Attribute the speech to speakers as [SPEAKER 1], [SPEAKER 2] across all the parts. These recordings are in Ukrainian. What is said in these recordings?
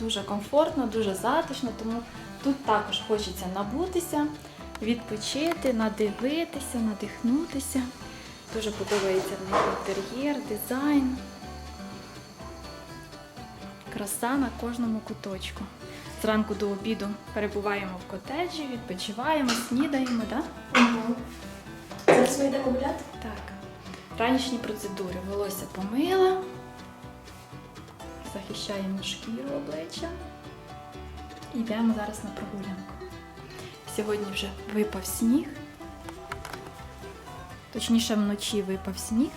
[SPEAKER 1] дуже комфортно, дуже затишно, тому тут також хочеться набутися, відпочити, надивитися, надихнутися. Дуже подобається в них інтер'єр, дизайн. Краса на кожному куточку. Зранку до обіду перебуваємо в котеджі, відпочиваємо, снідаємо, так?
[SPEAKER 2] Угу. Зараз ми йдемо гуляти?
[SPEAKER 1] Так. Ранішні процедури. Волосся помила, захищаємо шкіру обличчя. І йдемо зараз на прогулянку. Сьогодні вже випав сніг. Точніше, вночі випав сніг.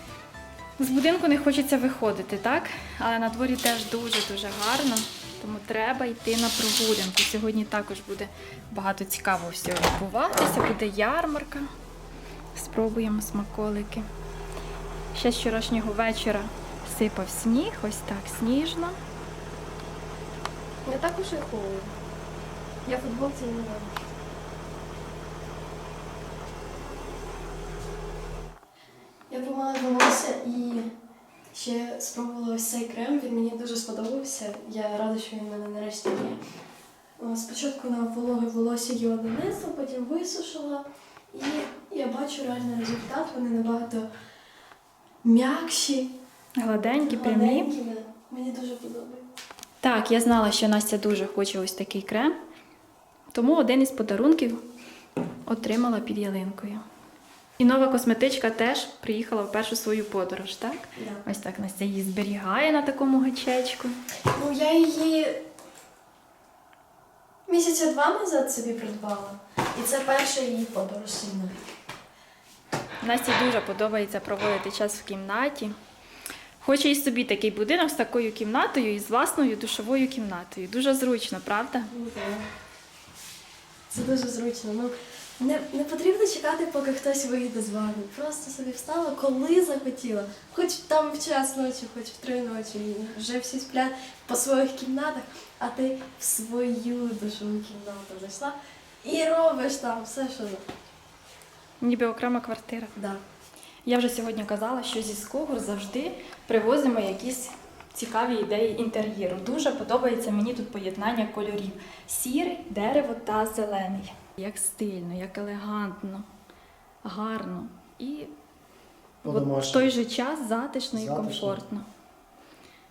[SPEAKER 1] З будинку не хочеться виходити, так? Але на дворі теж дуже-дуже гарно, тому треба йти на прогулянку. Сьогодні також буде багато цікавого всього відбуватися, буде ярмарка. Спробуємо смаколики. Ще з вчорашнього вечора сипав сніг, ось так сніжно.
[SPEAKER 2] Не так уж і холодно. Я в футболці не знаю. Я помила волосся і ще спробувала ось цей крем. Він мені дуже сподобався. Я рада, що він в мене нарешті є. Спочатку на вологе волосся його нанесла, потім висушила. І я бачу реальний результат. Вони набагато м'якші,
[SPEAKER 1] Гладенькі, прямі.
[SPEAKER 2] гладенькі. да. Мені дуже подобається.
[SPEAKER 1] Так, я знала, що Настя дуже хоче ось такий крем, тому один із подарунків отримала під ялинкою. І нова косметичка теж приїхала в першу свою подорож, так?
[SPEAKER 2] Да.
[SPEAKER 1] Ось так Настя її зберігає на такому гачечку.
[SPEAKER 2] Ну, я її місяця два назад собі придбала. І це перша її подорож мною.
[SPEAKER 1] Насті дуже подобається проводити час в кімнаті. Хоче і собі такий будинок з такою кімнатою і з власною душовою кімнатою. Дуже зручно, правда?
[SPEAKER 2] Це дуже зручно. Ну, не, не потрібно чекати, поки хтось вийде з вами. Просто собі встала, коли захотіла. Хоч там в час ночі, хоч в три ночі. І вже всі сплять по своїх кімнатах, а ти в свою душову кімнату зайшла і робиш там все, що.
[SPEAKER 1] Ніби окрема квартира.
[SPEAKER 2] Да.
[SPEAKER 1] Я вже сьогодні казала, що зі Скогур завжди привозимо якісь цікаві ідеї інтер'єру. Дуже подобається мені тут поєднання кольорів: сірий, дерево та зелений. Як стильно, як елегантно, гарно і от в той же час затишно і комфортно.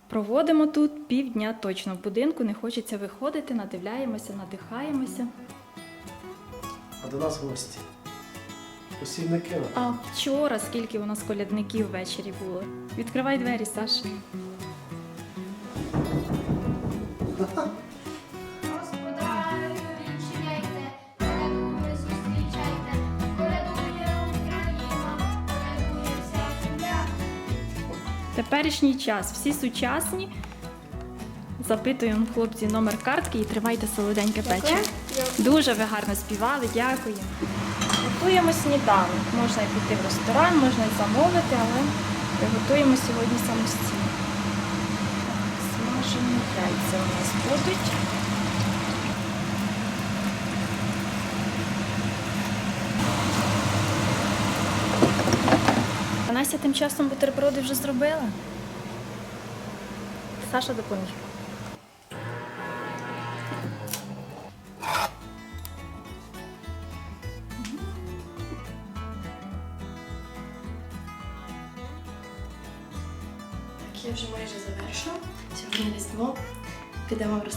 [SPEAKER 1] Проводимо тут півдня точно в будинку, не хочеться виходити, надивляємося, надихаємося.
[SPEAKER 3] А до нас гості. Посівники.
[SPEAKER 1] А вчора скільки у нас колядників ввечері було? Відкривай двері, Саша.
[SPEAKER 4] Земля.
[SPEAKER 1] Теперішній час, всі сучасні. Запитуємо хлопці номер картки і тривайте солоденьке печиво. Дуже ви гарно співали, дякую. Готуємо сніданок. Можна піти в ресторан, можна і замовити, але приготуємо сьогодні самостійно. Смажені яйця у нас будуть. А Настя тим часом бутерброди вже зробила. Саша допоміг.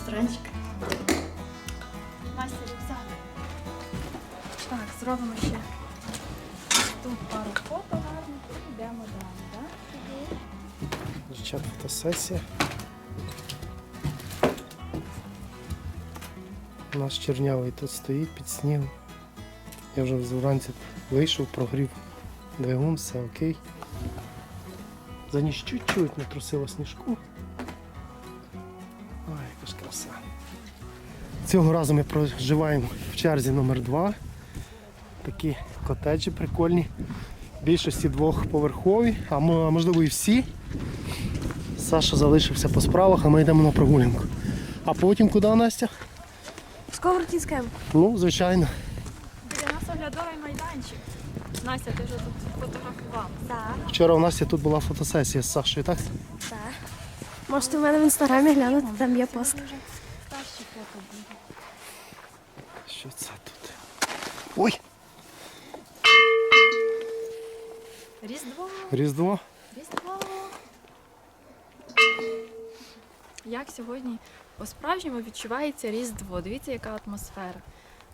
[SPEAKER 2] Ресторанчик.
[SPEAKER 1] Настя, рюкзак. Так, зробимо ще тут пару фото гарних і йдемо далі, так?
[SPEAKER 3] Чат фотосесія. У нас чернявий тут стоїть під снігом. Я вже вранці вийшов, прогрів двигун, все окей. За ніч чуть-чуть не трусило сніжку. Цього разу ми проживаємо в черзі номер 2 Такі котеджі прикольні. Більшості двохповерхові, а можливо і всі. Саша залишився по справах, а ми йдемо на прогулянку. А потім куди, Настя?
[SPEAKER 2] Сковородінське.
[SPEAKER 3] Ну, звичайно.
[SPEAKER 1] Біля нас оглядовий майданчик. Настя, ти вже тут фотографувала.
[SPEAKER 2] Так,
[SPEAKER 3] Вчора у Насті тут була фотосесія з Сашою, так?
[SPEAKER 2] так. Можете в мене в інстаграмі глянути, там є пост.
[SPEAKER 3] Що це тут? Ой!
[SPEAKER 1] Різдво,
[SPEAKER 3] Різдво.
[SPEAKER 1] Різдво. Як сьогодні по-справжньому відчувається Різдво? Дивіться, яка атмосфера.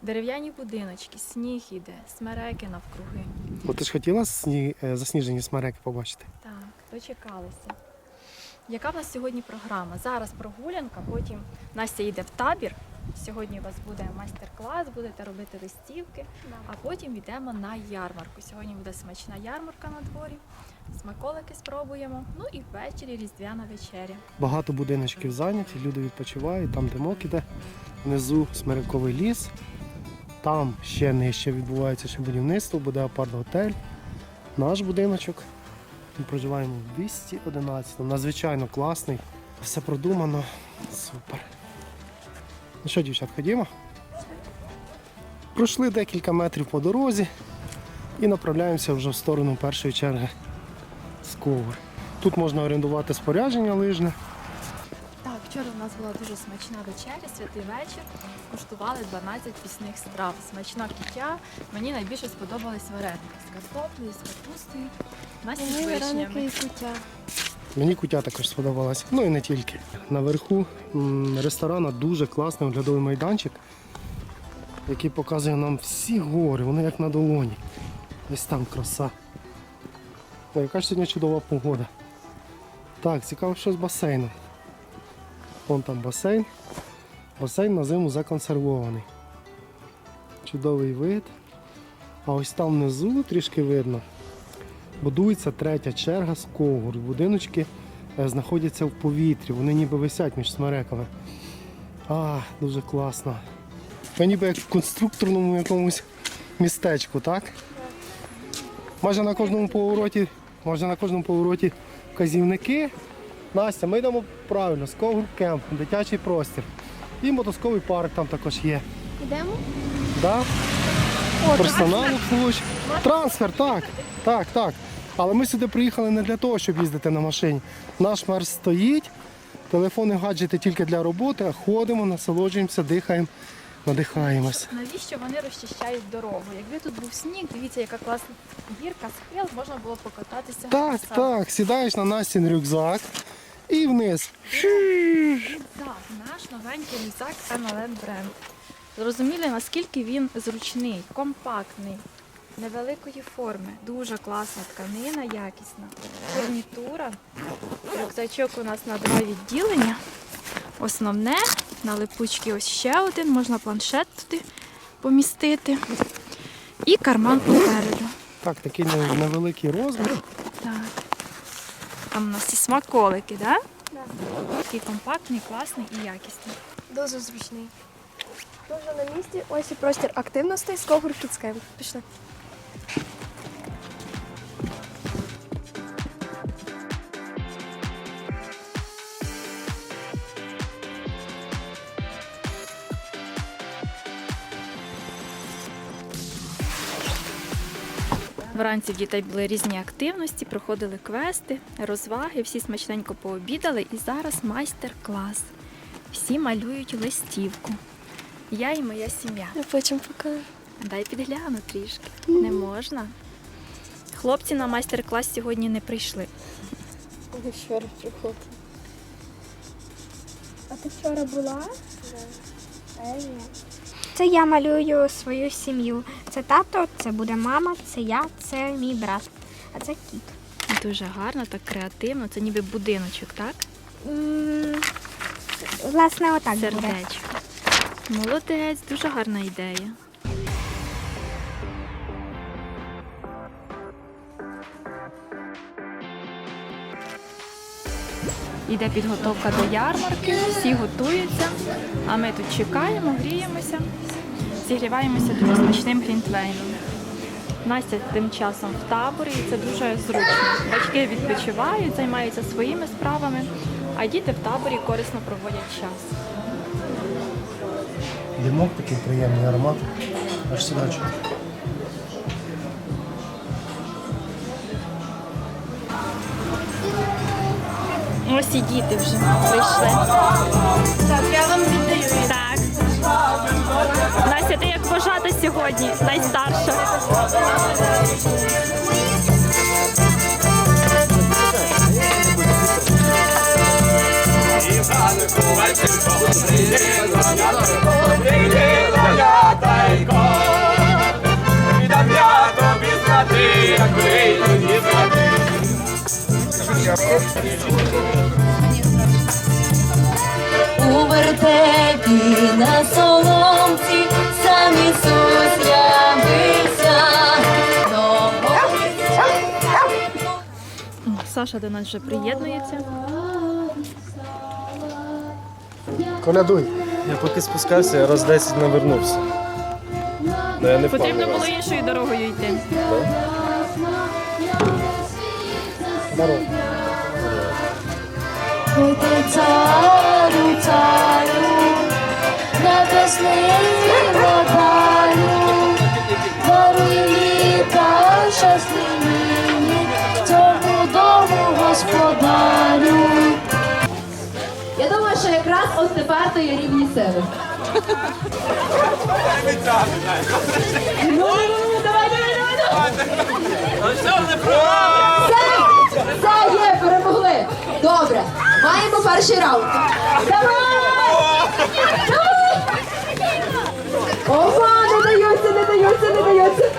[SPEAKER 1] Дерев'яні будиночки, сніг іде, смереки навкруги.
[SPEAKER 3] От ти ж хотіла сні... е, засніжені смереки побачити?
[SPEAKER 1] Так, дочекалися. Яка в нас сьогодні програма? Зараз прогулянка, потім Настя йде в табір. Сьогодні у вас буде майстер-клас, будете робити листівки, а потім йдемо на ярмарку. Сьогодні буде смачна ярмарка на дворі. Смаколики спробуємо. Ну і ввечері різдвяна вечеря.
[SPEAKER 3] Багато будиночків зайняті, люди відпочивають, там димок іде, внизу смириковий ліс. Там ще нижче відбувається ще будівництво, буде апарт-готель. Наш будиночок. Ми проживаємо в 211. Надзвичайно класний. Все продумано. Супер. Ну що, дівчат, ходімо? Пройшли декілька метрів по дорозі і направляємося вже в сторону першої черги з Сковер. Тут можна орендувати спорядження лижне.
[SPEAKER 1] Так, вчора в нас була дуже смачна вечеря, святий вечір. Куштували 12 пісних страв. Смачна куття. Мені найбільше сподобались вареники з картоплею, з капустою, Насті з вишнями.
[SPEAKER 3] Мені кутя також сподобалась. Ну і не тільки. Наверху ресторана дуже класний оглядовий майданчик, який показує нам всі гори, вони як на долоні. Ось там краса. Ой, яка ж сьогодні чудова погода. Так, цікаво, що з басейном. Вон там басейн. Басейн на зиму законсервований. Чудовий вид. А ось там внизу трішки видно. Будується третя черга з когор. Будиночки е, знаходяться в повітрі, вони ніби висять між смереками. А, дуже класно. Ми ніби як в конструкторному якомусь містечку, так? Майже на кожному повороті, майже на кожному повороті вказівники. Настя, ми йдемо правильно, Скогур кемп, дитячий простір. І мотосковий парк там також є.
[SPEAKER 2] Йдемо?
[SPEAKER 3] Да? Персонал обслуговуючий. Трансфер, так, так, так. Але ми сюди приїхали не для того, щоб їздити на машині. Наш мерз стоїть, телефони, гаджети тільки для роботи, а ходимо, насолоджуємося, дихаємо, надихаємось.
[SPEAKER 1] Навіщо вони розчищають дорогу? Якби тут був сніг, дивіться, яка класна гірка, схил, можна було покататися.
[SPEAKER 3] Так,
[SPEAKER 1] сам.
[SPEAKER 3] так, сідаєш на Настін рюкзак і вниз.
[SPEAKER 1] Так, наш новенький рюкзак MLN бренд. Зрозуміли, наскільки він зручний, компактний, невеликої форми. Дуже класна тканина, якісна. Фурнітура. Рюкзачок у нас на два відділення. Основне, на липучки ось ще один, можна планшет туди помістити. І карман попереду.
[SPEAKER 3] Так, такий невеликий розмір.
[SPEAKER 1] Так. Там у нас і смаколики, так? Да? Такий компактний, класний і якісний.
[SPEAKER 2] Дуже зручний. Дуже на місці. Ось і простір активностей з Camp. Пішли.
[SPEAKER 1] Вранці в дітей були різні активності, проходили квести, розваги, всі смачненько пообідали і зараз майстер-клас. Всі малюють листівку. Я і моя сім'я.
[SPEAKER 2] Я потім покажу.
[SPEAKER 1] Дай підгляну трішки. Не можна. Хлопці на майстер-клас сьогодні не прийшли.
[SPEAKER 2] Ще раз приходь.
[SPEAKER 5] А ти вчора була? Це я малюю свою сім'ю. Це тато, це буде мама, це я, це мій брат. А це кіт.
[SPEAKER 1] Дуже гарно, так креативно. Це ніби будиночок, так?
[SPEAKER 5] М, Власне, отак буде.
[SPEAKER 1] Сердечко. Молодець, дуже гарна ідея. Іде підготовка до ярмарки, всі готуються, а ми тут чекаємо, гріємося, зігріваємося дуже смачним глінтвейном. Настя тим часом в таборі, і це дуже зручно. Батьки відпочивають, займаються своїми справами, а діти в таборі корисно проводять час.
[SPEAKER 3] Димок такий приємний аромат. Аж сюди чути.
[SPEAKER 1] Ось і діти вже прийшли.
[SPEAKER 2] Так, я вам віддаю.
[SPEAKER 1] Так. Настя, ти як вважати сьогодні? Найстарша.
[SPEAKER 6] Як вийду.
[SPEAKER 7] У вертепі на соломці сам Ісус явився.
[SPEAKER 1] Саша до нас вже приєднується.
[SPEAKER 3] Колядуй.
[SPEAKER 8] Я поки спускався, я раз 10 не вернувся. Ну, я не впав
[SPEAKER 1] Потрібно
[SPEAKER 8] ні
[SPEAKER 1] було
[SPEAKER 8] разу.
[SPEAKER 1] іншою дорогою йти.
[SPEAKER 3] Здорово.
[SPEAKER 7] Ой, царю, царю, небесний владарю, даруй літа щасливі, цьому дому господарю.
[SPEAKER 9] Я думаю, що якраз ось тепер то є рівні сили. Ну, давай, давай, давай, давай. Все, все є, Добре, маємо перший раунд. Давай! Давай! Ова, не даються, не даються, не даються.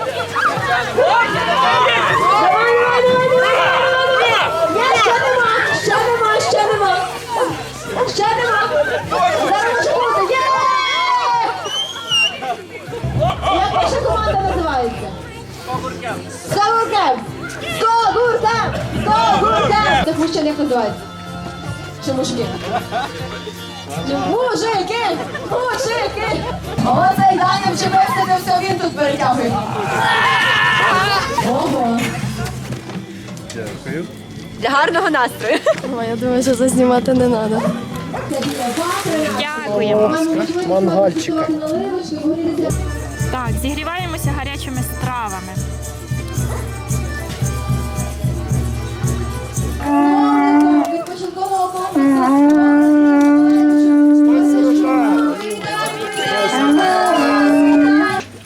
[SPEAKER 9] Давай, давай, давай, давай. Є, ще нема, ще нема, ще нема. Ще нема. Зараз бути. Є! Як ваша команда називається? Скогуркем! Скогуркем! Скогуркем! Цих мужчин як називається? Чи мужики? Мужики! Мужики! Оцей Даня вчепився, не все, він тут перетягує. Ого!
[SPEAKER 8] Дякую.
[SPEAKER 9] Для гарного настрою.
[SPEAKER 2] Ой, я думаю, що зазнімати не треба.
[SPEAKER 1] Дякуємо.
[SPEAKER 3] Мангальчика.
[SPEAKER 1] Так, зігріваємося гарячими стравами.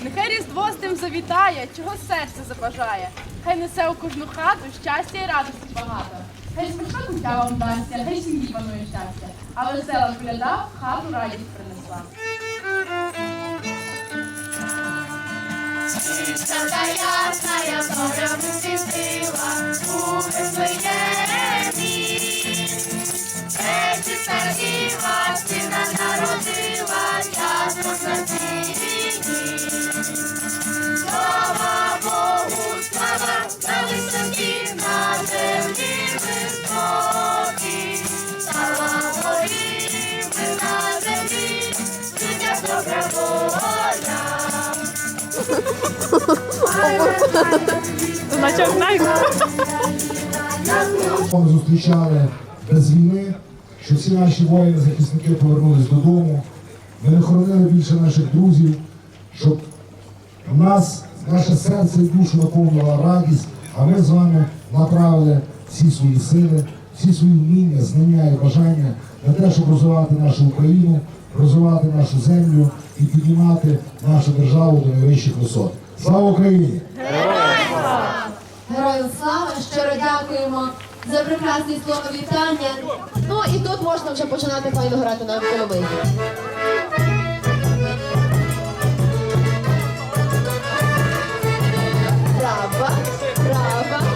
[SPEAKER 10] Нехай Різдво з тим завітає, чого серце забажає. Хай несе у кожну хату щастя і радості багато. Хай смачна кутя вам дасться, хай сім'ї панує щастя. А весела коляда в хату радість принесла.
[SPEAKER 4] Чистота ясная, зоря висвітила у Вифлеємі. Пречиста діва, сина народила, ясно задіні. Слава Богу, слава на висоті, Ми
[SPEAKER 11] зустрічали без війни, що всі наші воїни, захисники повернулись додому. Ми не хоронили більше наших друзів, щоб нас, наше серце і душу наповнила радість, а ми з вами направили всі свої сили, всі свої вміння, знання і бажання на те, щоб розвивати нашу Україну, розвивати нашу землю і піднімати нашу державу до найвищих висот. Слава Україні!
[SPEAKER 9] Героям слава, щиро дякуємо за прекрасні слова вітання. Ну і тут можна вже починати файно грати на коломиї. Браво, браво.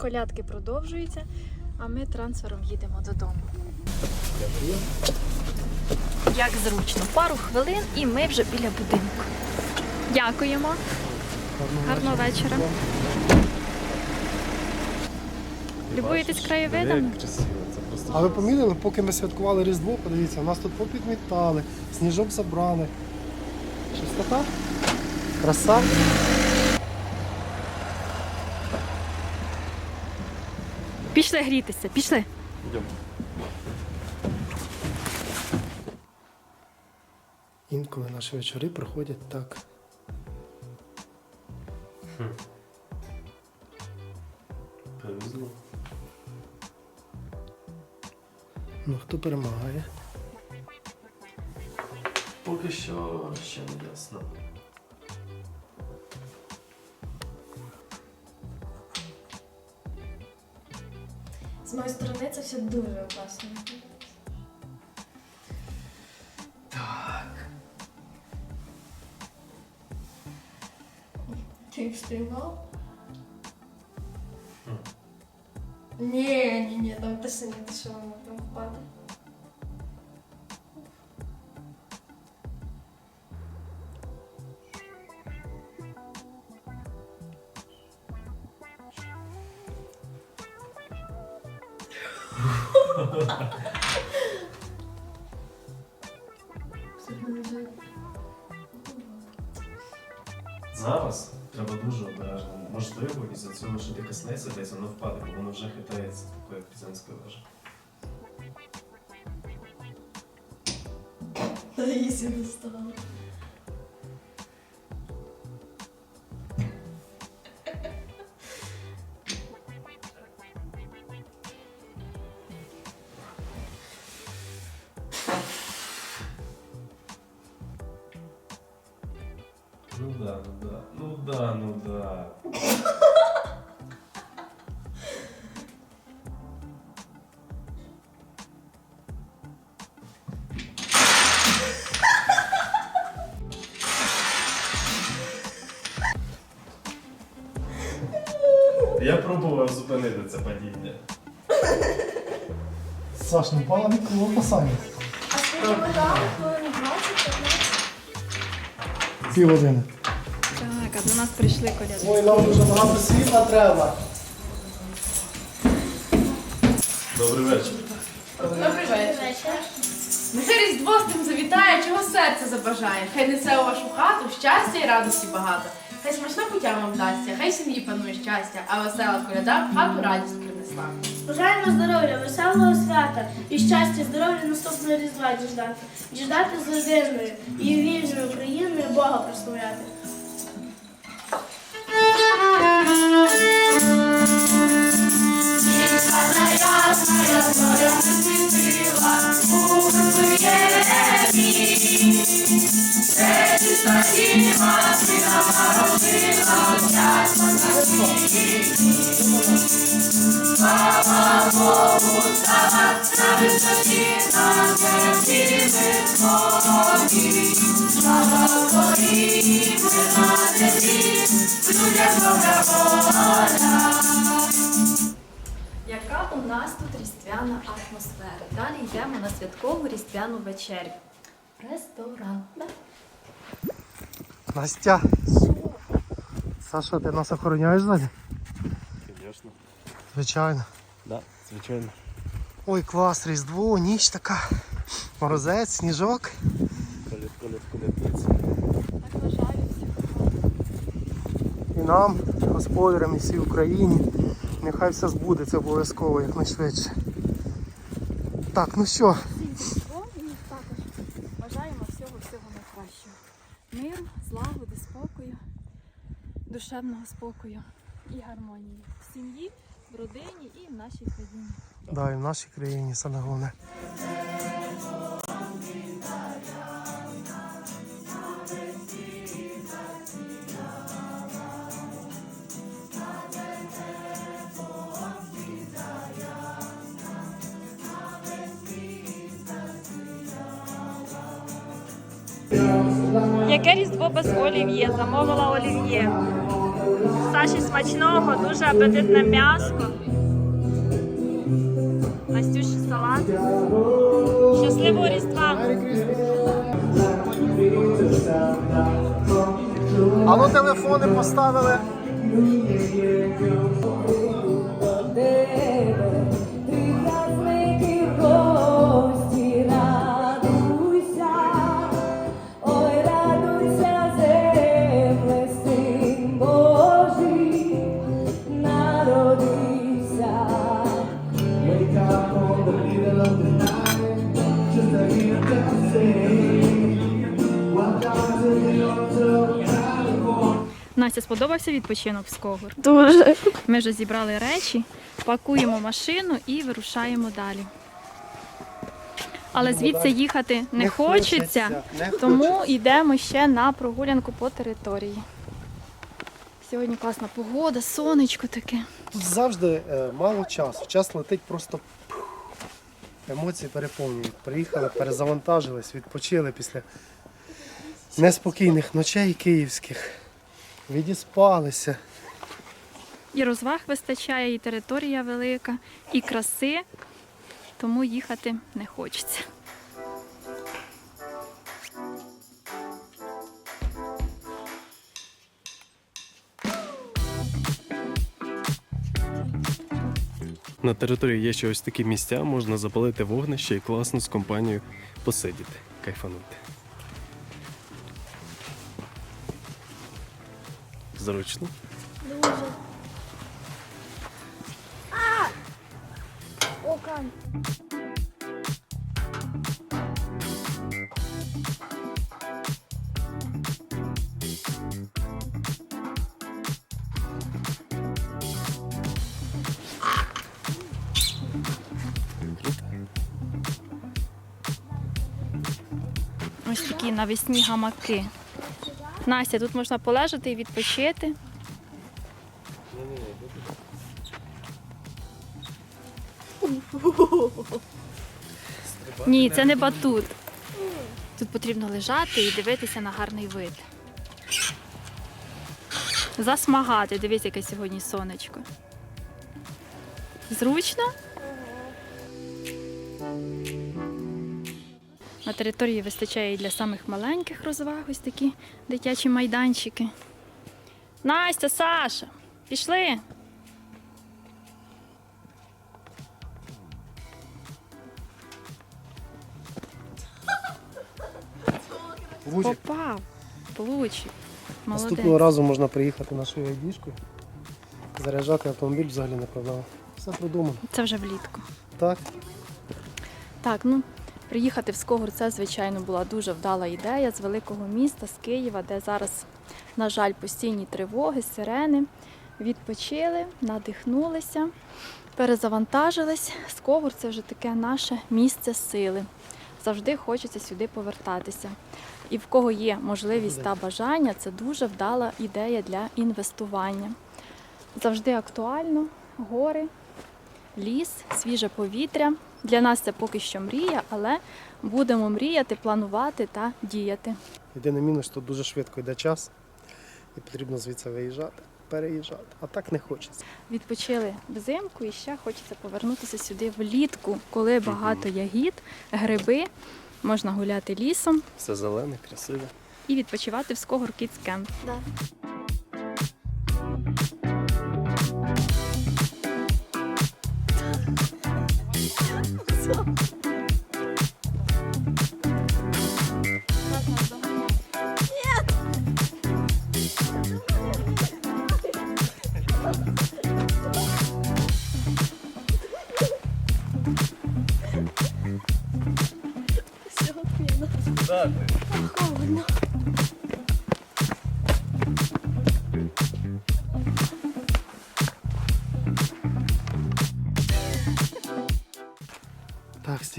[SPEAKER 1] Колядки продовжуються, а ми трансфером їдемо додому. Як зручно, пару хвилин і ми вже біля будинку. Дякуємо. Гарного вечора. Любуєтесь краєвидами?
[SPEAKER 3] А ви помітили, поки ми святкували Різдво, подивіться, нас тут попідмітали, сніжок забрали. Чистота? Краса.
[SPEAKER 1] Пішли грітися, пішли.
[SPEAKER 8] Йдемо.
[SPEAKER 3] Інколи наші вечори проходять так.
[SPEAKER 8] Повезло.
[SPEAKER 3] Ну, хто перемагає?
[SPEAKER 8] Поки що ще не ясно.
[SPEAKER 2] З моєї сторони це все дуже опасно. Ти їх спіймав? Ні, ні, ні, там точно не що
[SPEAKER 8] Зараз треба дуже обережно. Можливо, із-за цього, що ти коснеться десь, воно впаде, бо воно вже хитається, такою як пізанська вежа.
[SPEAKER 2] Та їсі не стало.
[SPEAKER 8] Я пробував зупинити це падіння.
[SPEAKER 3] Саш, не впала нікого посаді.
[SPEAKER 2] А скільки ми грали? Хвилин 20-15?
[SPEAKER 3] Півгодини.
[SPEAKER 1] Так, а до нас прийшли коляди.
[SPEAKER 3] Ой, нам дуже багато світла треба.
[SPEAKER 8] Добрий вечір.
[SPEAKER 10] Добрий вечір. Нехай Різдво з тим завітає, чого серце забажає. Хай несе у вашу хату щастя і радості багато. Хай смачна путя вам вдасться, хай сім'ї панує щастя, а весела коляда в хату радість принесла.
[SPEAKER 12] Бажаємо здоров'я, веселого свята і щастя, здоров'я наступного різдва діждати. Діждати з родиною і вільною Україною Бога прославляти.
[SPEAKER 1] Яка у нас тут різдвяна атмосфера? Далі йдемо на святкову різдвяну вечерю. Ресторан.
[SPEAKER 3] Настя. Саша, ти нас охороняєш ззаді?
[SPEAKER 8] Звісно.
[SPEAKER 3] Звичайно.
[SPEAKER 8] Да, звичайно.
[SPEAKER 3] Ой, клас, Різдво, ніч така. Морозець, сніжок.
[SPEAKER 8] Коліт, коліт, коліт.
[SPEAKER 3] І нам, господарям, і всій Україні. Нехай все збудеться обов'язково якнайшвидше. Так, ну що,
[SPEAKER 1] І також бажаємо всього-всього найкращого. Миру, злагоди, спокою, душевного спокою і гармонії в сім'ї, в родині і в нашій країні.
[SPEAKER 3] да, і в нашій країні саме головне.
[SPEAKER 5] Яке різдво без олів'є? Замовила олів'є. Саші смачного, дуже апетитне м'ясо. Настюші салат. Щасливого різдва!
[SPEAKER 3] А ну телефони поставили.
[SPEAKER 1] Настя, сподобався відпочинок в Скогур?
[SPEAKER 2] Дуже.
[SPEAKER 1] Ми вже зібрали речі, пакуємо машину і вирушаємо далі. Але звідси їхати не, хочеться, тому йдемо ще на прогулянку по території. Сьогодні класна погода, сонечко таке.
[SPEAKER 3] Тут завжди е, мало часу. Час летить просто емоції переповнюють. Приїхали, перезавантажились, відпочили після неспокійних ночей київських. Відіспалися.
[SPEAKER 1] І розваг вистачає, і територія велика, і краси, тому їхати не хочеться.
[SPEAKER 8] На території є ще ось такі місця, можна запалити вогнище і класно з компанією посидіти, кайфанути. Зручно.
[SPEAKER 1] Ось такі навесні гамаки. Настя, тут можна полежати і відпочити. Ні, це не батут. Тут потрібно лежати і дивитися на гарний вид. Засмагати, дивись, яке сьогодні сонечко. Зручно? На території вистачає і для самих маленьких розваг ось такі дитячі майданчики. Настя, Саша, пішли.
[SPEAKER 3] Влучик.
[SPEAKER 1] Попав. Молодець.
[SPEAKER 3] Наступного разу можна приїхати нашою айдішкою, заряджати автомобіль взагалі не проблема. Все продумано.
[SPEAKER 1] Це вже влітку.
[SPEAKER 3] Так.
[SPEAKER 1] Так, ну приїхати в Скогур це, звичайно, була дуже вдала ідея з великого міста, з Києва, де зараз, на жаль, постійні тривоги, сирени. Відпочили, надихнулися, перезавантажились. Скогур це вже таке наше місце сили. Завжди хочеться сюди повертатися. І в кого є можливість та бажання, це дуже вдала ідея для інвестування. Завжди актуально, гори, ліс, свіже повітря. Для нас це поки що мрія, але будемо мріяти, планувати та діяти.
[SPEAKER 3] Єдиний мінус, що дуже швидко йде час і потрібно звідси виїжджати, переїжджати. А так не хочеться.
[SPEAKER 1] Відпочили взимку і ще хочеться повернутися сюди влітку, коли багато ягід, гриби, можна гуляти лісом
[SPEAKER 8] Все зелене, красиве.
[SPEAKER 1] і відпочивати в Скогор Camp.
[SPEAKER 2] Да.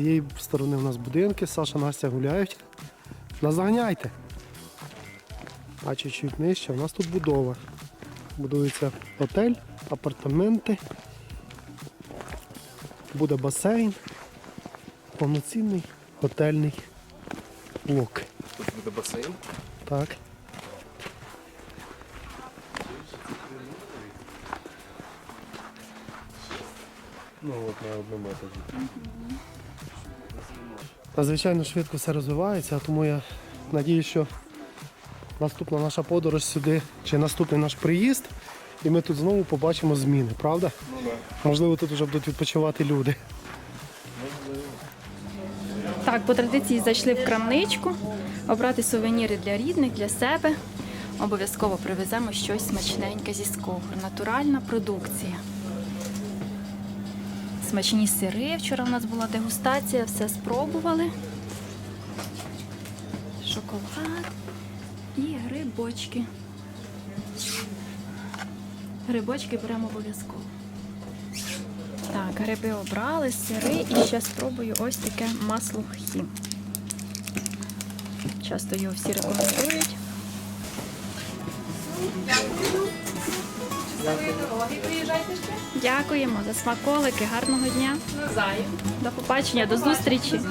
[SPEAKER 3] Цієї сторони у нас будинки, Саша, Настя гуляють. Назаганяйте. А чуть-чуть нижче у нас тут будова. Будується готель, апартаменти. Буде басейн. Повноцінний готельний блок.
[SPEAKER 8] Тут буде басейн.
[SPEAKER 3] Так.
[SPEAKER 8] Ну от на одному етажі.
[SPEAKER 3] Надзвичайно швидко все розвивається, тому я надію, що наступна наша подорож сюди чи наступний наш приїзд, і ми тут знову побачимо зміни, правда? Можливо, тут вже будуть відпочивати люди.
[SPEAKER 1] Так, по традиції зайшли в крамничку, обрати сувеніри для рідних, для себе. Обов'язково привеземо щось смачненьке зі Скогур. Натуральна продукція. Смачні сири. Вчора в нас була дегустація, все спробували. Шоколад і грибочки. Грибочки беремо обов'язково. Так, гриби обрали, сири і ще спробую ось таке масло хі. Часто його всі рекомендують.
[SPEAKER 10] Приїжджайте ще.
[SPEAKER 1] Дякуємо за смаколики, гарного дня.
[SPEAKER 10] Навзаєм.
[SPEAKER 1] До побачення, до зустрічі.